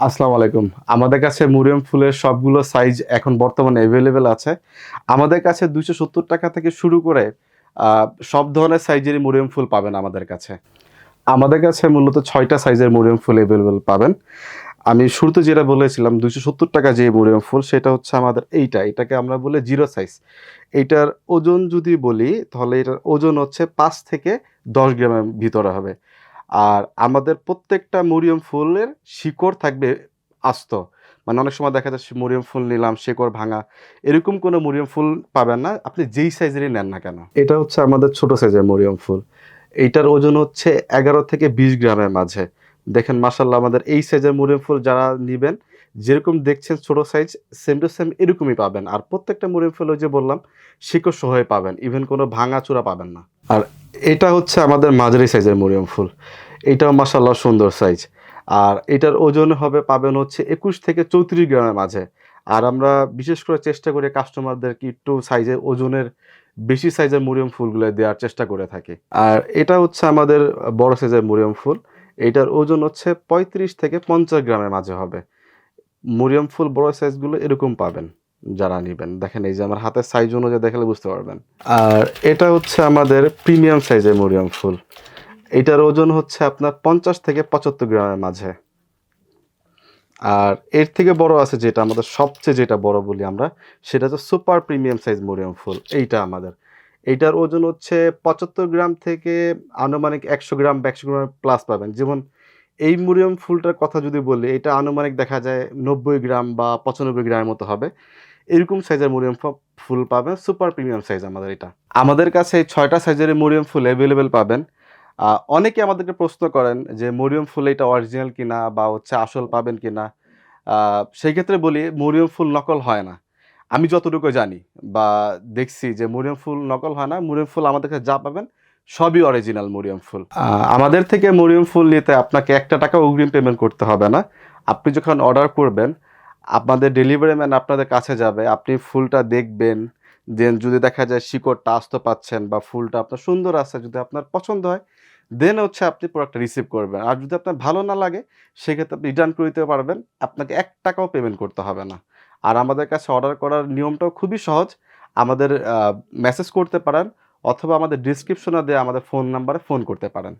আসসালামু আলাইকুম। আমাদের কাছে মুরিয়াম ফুলের সবগুলো সাইজ এখন বর্তমানে অ্যাভেলেবেল আছে। আমাদের কাছে দুইশো সত্তর টাকা থেকে শুরু করে সব ধরনের সাইজেরই মুরিয়াম ফুল পাবেন আমাদের কাছে। আমাদের কাছে মূলত ছয়টা সাইজের মুরিয়াম ফুল অ্যাভেলেবেল পাবেন। আমি শুরুতে যেটা বলেছিলাম, দুইশো সত্তর টাকা যে মুরিয়াম ফুল, সেটা হচ্ছে আমাদের এইটা। এটাকে আমরা বলি জিরো সাইজ এইটার ওজন যদি বলি, তাহলে এটার ওজন হচ্ছে পাঁচ থেকে দশ গ্রামের ভিতরে হবে। আর আমাদের প্রত্যেকটা মরিয়ম ফুলের শিকড় থাকবে আস্ত। মানে অনেক সময় দেখা যাচ্ছে মরিয়ম ফুল নিলাম শিকড় ভাঙা এরকম কোনো মরিয়ম ফুল পাবেন না আপনি যেই সাইজেরই নেন না কেন। এটা হচ্ছে আমাদের ছোট সাইজের মরিয়ম ফুল। এইটার ওজন হচ্ছে এগারো থেকে বিশ গ্রামের মাঝে। দেখেন মাসাল্লাহ আমাদের এই সাইজের মরিয়ম ফুল যারা নেবেন যেরকম দেখছেন ছোট সাইজ সেম টু সেম এরকমই পাবেন। আর প্রত্যেকটা মরিয়ম ফুল ওই যে বললাম শিকড় সহই পাবেন। ইভেন কোনো ভাঙা চূড়া পাবেন না। আর এটা হচ্ছে আমাদের মাঝারি সাইজের মরিয়ম ফুল। এটাও মাসাল্লাহ সুন্দর সাইজ। আর এটার ওজন হবে, পাবেন হচ্ছে একুশ থেকে চৌত্রিশ গ্রামের মাঝে। আর আমরা বিশেষ করে চেষ্টা করি কাস্টমারদেরকে একটু সাইজে, ওজনের বেশি সাইজের মরিয়ম ফুলগুলো দেওয়ার চেষ্টা করে থাকি। আর এটা হচ্ছে আমাদের বড় সাইজের মরিয়ম ফুল। এটার ওজন হচ্ছে পঁয়ত্রিশ থেকে পঞ্চাশ গ্রামের মাঝে হবে। মরিয়ম ফুল বড় সাইজগুলো এরকম পাবেন। যারা নেবেন। দেখেন, এই যে আমার হাতের সাইজ অনুযায়ী দেখালে বুঝতে পারবেন। আর এটা হচ্ছে আমাদের প্রিমিয়াম সাইজের মরিয়ম ফুল। এটার ওজন হচ্ছে আপনার পঞ্চাশ থেকে পঁচাত্তর গ্রামের মাঝে। আর এর থেকে বড় আছে যেটা, আমাদের সবচেয়ে যেটা বড় বলি আমরা, সেটা হচ্ছে সুপার প্রিমিয়াম সাইজ মরিয়াম ফুল। এইটা আমাদের। এইটার ওজন হচ্ছে পঁচাত্তর গ্রাম থেকে আনুমানিক একশো গ্রাম বা একশো গ্রাম প্লাস পাবেন। যেমন এই মরিয়াম ফুলটার কথা যদি বলি, এটা আনুমানিক দেখা যায় নব্বই গ্রাম বা পঁচানব্বই গ্রামের মতো হবে। এরকম সাইজের মরিয়াম ফুল পাবেন সুপার প্রিমিয়াম সাইজ আমাদের এটা। আমাদের কাছে ছয়টা সাইজের মরিয়াম ফুল অ্যাভেলেবেল পাবেন। অনেকে আমাদেরকে প্রশ্ন করেন যে মরিয়ম ফুল এটা অরিজিনাল কিনা বা হচ্ছে আসল পাবেন কিনা। সেই ক্ষেত্রে বলি, মরিয়ম ফুল নকল হয় না। আমি যতটুকু জানি বা দেখছি যে মরিয়ম ফুল নকল হয় না, মরিয়ম ফুল আমাদের কাছে যা পাবেন সবই অরিজিনাল মরিয়ম ফুল। আমাদের থেকে মরিয়ম ফুল নিতে আপনাকে একটা টাকা অগ্রিম পেমেন্ট করতে হবে না। আপনি যখন অর্ডার করবেন আপনাদের ডেলিভারি ম্যান আপনাদের কাছে যাবে, আপনি ফুলটা দেখবেন দেন যদি দেখা যায় শিকড়টা আস্ত পাচ্ছেন বা ফুলটা আপনার সুন্দর আছে, যদি আপনার পছন্দ হয় দেন হচ্ছে আপনি প্রোডাক্টটা রিসিভ করবেন। আর যদি আপনার ভালো না লাগে, সেক্ষেত্রে আপনি রিটার্ন করে দিতে পারবেন, আপনাকে এক টাকাও পেমেন্ট করতে হবে না। আর আমাদের কাছে অর্ডার করার নিয়মটাও খুবই সহজ, আমাদের মেসেজ করতে পারেন, অথবা আমাদের ডিসক্রিপশনে দিয়ে আমাদের ফোন নাম্বারে ফোন করতে পারেন।